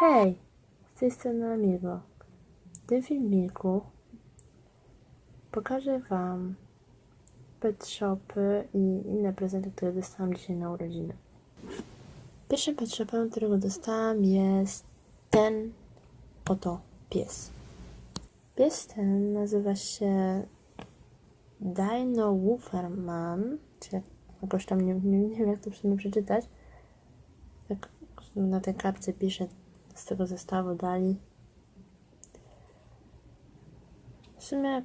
Hej, z tej strony Amigo. W tym filmiku pokażę Wam pet shopy i inne prezenty, które dostałam dzisiaj na urodziny. Pierwszym pet shopem, którego dostałam jest ten oto pies. Pies ten nazywa się Dino Wooferman, czy jak- jakoś tam nie, nie, nie wiem jak to sumie przeczytać. Jak na tej kartce pisze z tego zestawu dali. W sumie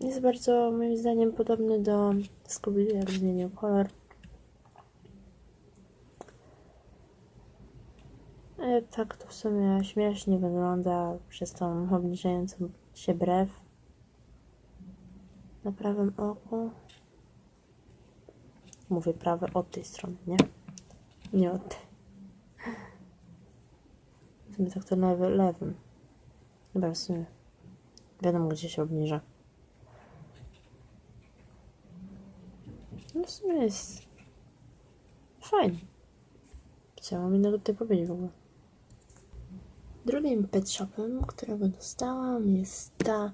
jest bardzo moim zdaniem podobny do scooby jak zmienił kolor. Ale tak to w sumie śmiesznie wygląda przez tą obniżającą się brew na prawym oku. Mówię prawe od tej strony, nie? Nie od tej. W sumie tak to lewy, lewym. Dobra, w sumie. Wiadomo, gdzie się obniża. No w sumie jest fajnie. Co ja innego tutaj powiedzieć w ogóle? Drugim pet shopem, którego dostałam jest ta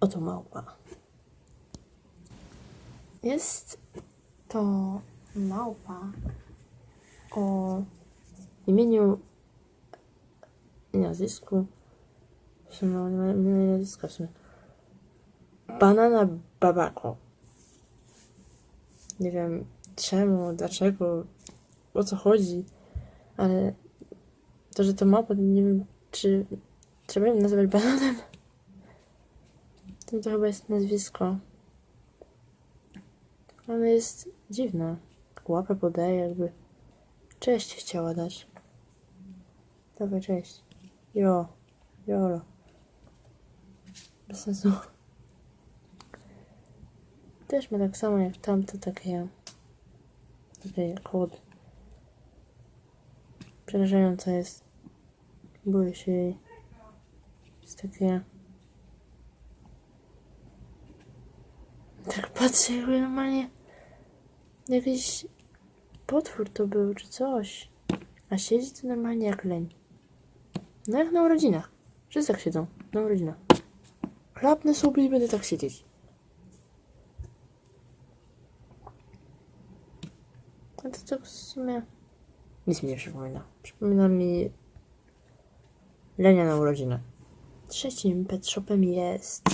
oto małpa. Jest to małpa o imieniu nazwisku. W sumie nie ma nazwiska w sumie. Banana Babako. Nie wiem czemu, dlaczego, o co chodzi, ale to, że to małpa, nie wiem, czy trzeba ją nazywać bananem. To, to chyba jest nazwisko. Ono jest dziwne. Łapę podaje, jakby cześć chciała dać. Dawaj, cześć. Jo, jolo. Bez sensu. Też ma tak samo jak tamto takie... Takie kod. Przerażające jest. Boję się jej. Jest takie... Tak patrzę, jakby normalnie... Jakiś potwór to był, czy coś. A siedzi tu normalnie jak leń. No jak na urodzinach. Wszyscy tak siedzą. Na urodzinach. Chlapnę sobie i będę tak siedzieć. A to tak w sumie... Nic mi nie przypomina. Przypomina mi... Lenia na urodziny. Trzecim pet shopem jest...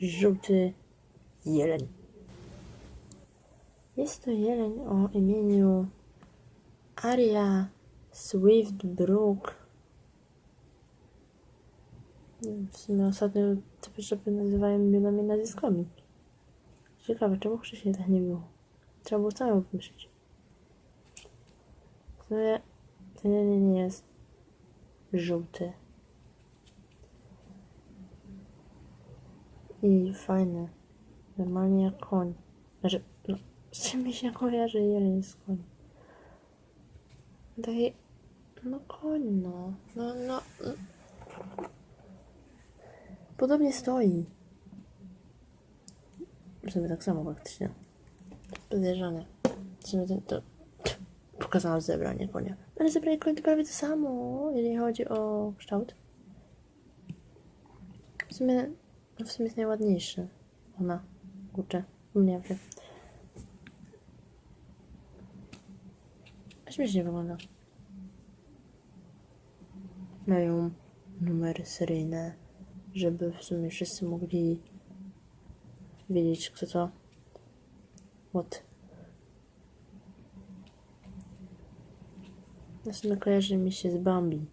Żółty jeleń. Jest to jeleń o imieniu Aria Swiftbrook. Nie wiem, W sumie ostatnio te przyczepy nazywają imionami nazwiskami. Ciekawe, czemu wcześniej tak nie było? Trzeba było samemu wymyślić. W sumie ten jeleń nie jest żółty. I fajny. Normalnie jak koń. Znaczy, no, z czym mi się kojarzy jeleń z koń? Taki, no koń, no. No, no. Podobnie stoi. W tak samo faktycznie. Podejrzane. W to, to pokazałam zebranie konia. Ale zebranie konia to prawie to samo, jeżeli chodzi o kształt. W sumie, no w sumie jest najładniejszy. Ona. Kurczę, nie wiem. Śmiesznie wygląda. Mają numery seryjne, żeby w sumie wszyscy mogli wiedzieć, kto to. What? Sumie kojarzy mi się z Bambi.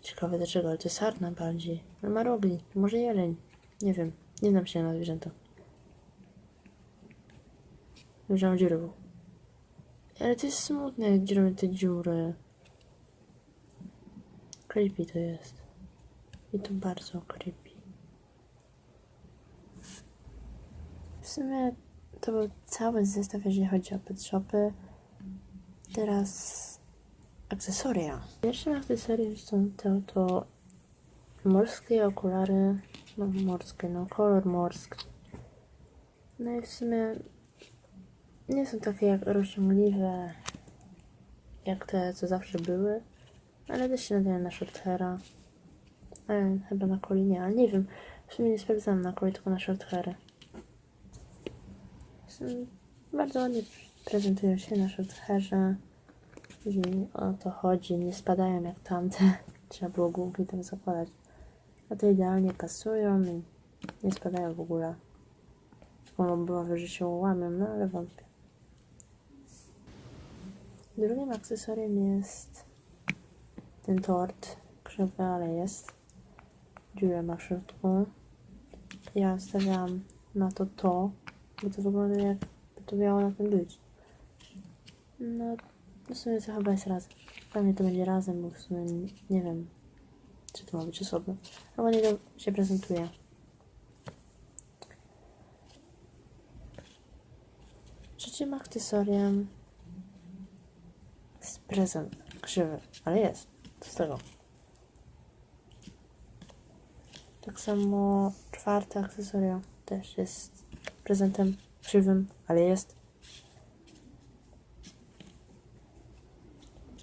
Ciekawe dlaczego, ale to jest sarna bardziej. No ma rogi, może jeleń. Nie wiem, nie znam się na zwierzęta. Wiem, że mam dziurę ale to jest smutne, jak robią te dziury. Creepy to jest. I to bardzo creepy. W sumie to był cały zestaw, jeżeli chodzi o pet shopy. Teraz akcesoria. Pierwszym akcesorium są to, to morskie okulary. No morskie, no kolor morski. No i w sumie nie są takie jak rozciągliwe jak te, co zawsze były, ale też się nadają na shorthera. Ale chyba na koli nie, ale nie wiem. W sumie nie sprawdzałam na koli, tylko na shorthairy. Bardzo ładnie prezentują się na shorthairze. I o to chodzi, nie spadają jak tamte. Trzeba było gumki tam zakładać. A to idealnie pasują i nie spadają w ogóle. Tylko było, że się łamią, no ale wątpię. Drugim akcesorium jest ten tort. Krzywy, ale jest. Dziurę ma w środku. Ja stawiałam na to to, bo to wygląda jakby to miało na tym być. No, w sumie to chyba jest razem. Mnie to będzie razem, bo w sumie nie- nie wiem, czy to ma być osobno. Ale ładnie to się prezentuje. Trzecim akcesoriem jest prezent krzywy, ale jest. Tego? Tak samo czwarte akcesorium też jest prezentem krzywym, ale jest.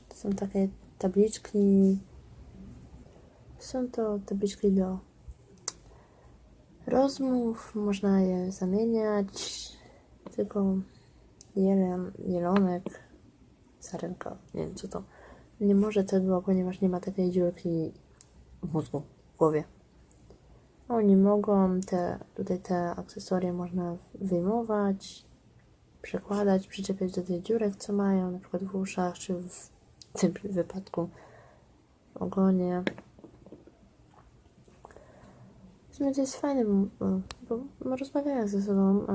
To są takie tabliczki. Są to tabliczki do rozmów. Można je zamieniać. Tylko jelon, jelonek, sarenka, nie wiem co to. Nie może tego, ponieważ nie ma takiej dziurki w mózgu, w głowie. Oni mogą te, tutaj te akcesoria można wyjmować, przekładać, przyczepiać do tych dziurek, co mają, na przykład w uszach, czy w tym wypadku w ogonie. W sumie to jest fajne, bo, bo, bo rozmawiają ze sobą, a,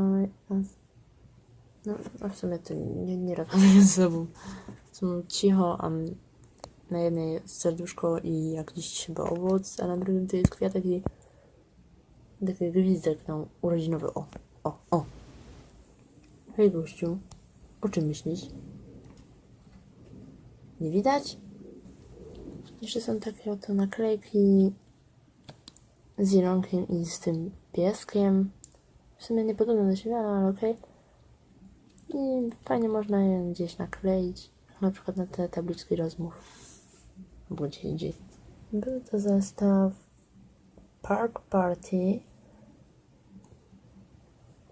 a, no, a w sumie to nie, nie rozmawiają ze sobą. Są cicho, a na jednej jest serduszko i jakiś chyba owoc, a na drugim to jest kwiatek i taki gwizdek no, urodzinowy. O, o, o. Hej gościu, o czym myślisz? Nie widać? Jeszcze są takie oto naklejki z zielonkiem i z tym pieskiem. W sumie nie podobne do siebie, ale okej. I fajnie można je gdzieś nakleić. Na przykład na te tabliczki rozmów. Indziej. Był to zestaw Park Party.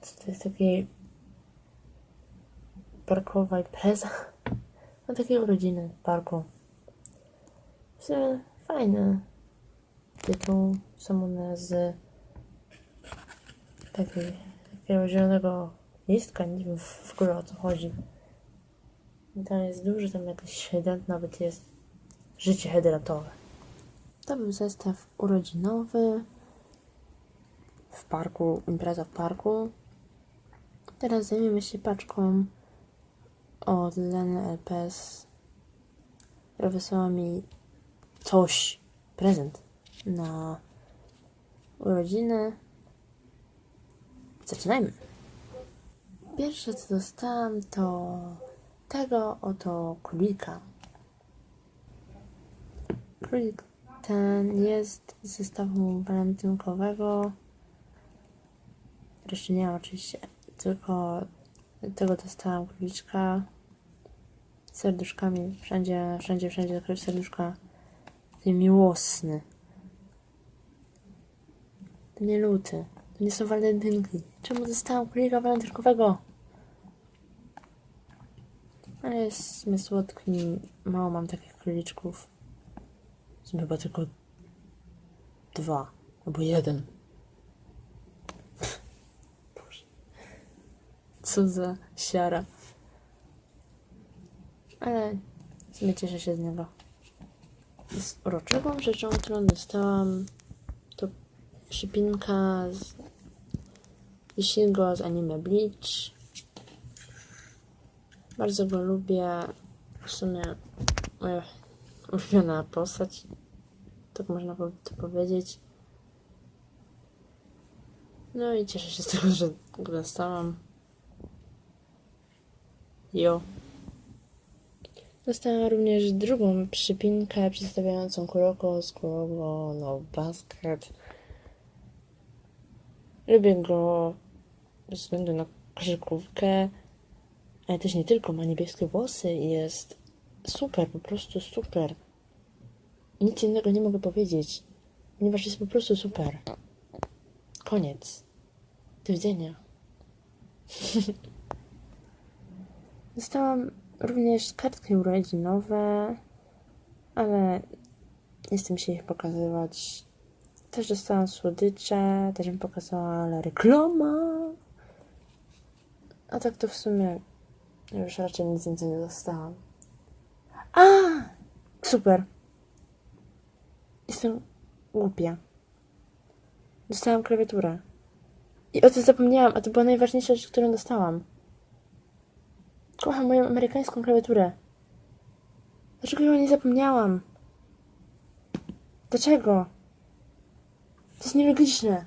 Co to jest taki parkowa impreza? No takie urodziny parku. W fajny tytuł. Są one z takiej, takiego zielonego listka. Nie wiem w, ogóle o co chodzi. Tam jest duży, tam jakiś hydrant nawet jest. Życie hydratowe. To był zestaw urodzinowy w parku, impreza w parku. Teraz zajmiemy się paczką od Leny LPS, która wysłała mi coś, prezent na urodziny. Zaczynajmy. Pierwsze co dostałam to tego oto królika. Królik ten jest z zestawu walentynkowego. Jeszcze nie oczywiście, tylko tego dostałam króliczka. Z serduszkami, wszędzie, wszędzie, wszędzie takie serduszka. Taki miłosny. To nie luty. To nie są walentynki. Czemu dostałam królika walentynkowego? Ale jest sumie słodki. Mało mam takich króliczków. Są chyba tylko dwa albo jeden. Boże. Co za siara. Ale w sumie cieszę się z niego. Jest uroczywą rzeczą, którą dostałam, to przypinka z Ishigo z anime Bleach. Bardzo go lubię. W sumie ulubiona postać. Tak można to powiedzieć. No i cieszę się z tego, że go dostałam. Jo. Dostałam również drugą przypinkę przedstawiającą Kuroko z Kuroko no Basket. Lubię go ze względu na koszykówkę, ale też nie tylko. Ma niebieskie włosy i jest super, po prostu super. Nic innego nie mogę powiedzieć, ponieważ jest po prostu super. Koniec. Do widzenia. Dostałam również kartki urodzinowe, ale nie chcę mi się ich pokazywać. Też dostałam słodycze, też bym pokazała, ale reklama. A tak to w sumie już raczej nic więcej nie dostałam. A! Super. Jestem głupia. Dostałam klawiaturę. I o tym zapomniałam, a to była najważniejsza rzecz, którą dostałam. Kocham moją amerykańską klawiaturę. Dlaczego ją nie zapomniałam? Dlaczego? To jest nielogiczne.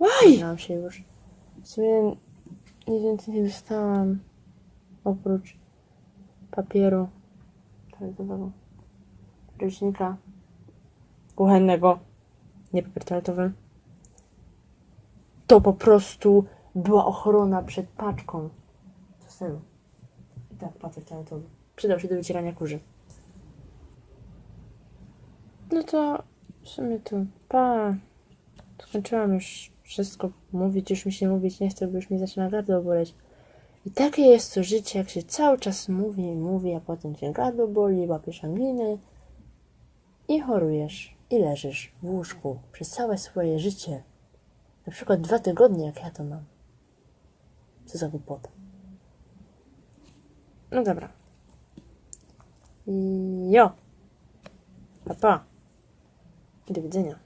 Why? Miałam się już. W sumie nic więcej nie dostałam. Oprócz papieru toaletowego. Ręcznika kuchennego. Nie papier toaletowy. To po prostu była ochrona przed paczką. Co z tego? I tak, papier toaletowy. Przydał się do wycierania kurzy. No to w sumie to pa. Skończyłam już wszystko mówić, już mi się mówić nie chce, bo już mi zaczyna gardło boleć. I takie jest to życie, jak się cały czas mówi i mówi, a potem cię gardło boli, łapiesz angliny i chorujesz i leżysz w łóżku przez całe swoje życie. Na przykład dwa tygodnie, jak ja to mam. Co za głupota. No dobra. Jo. Pa, pa. Do widzenia.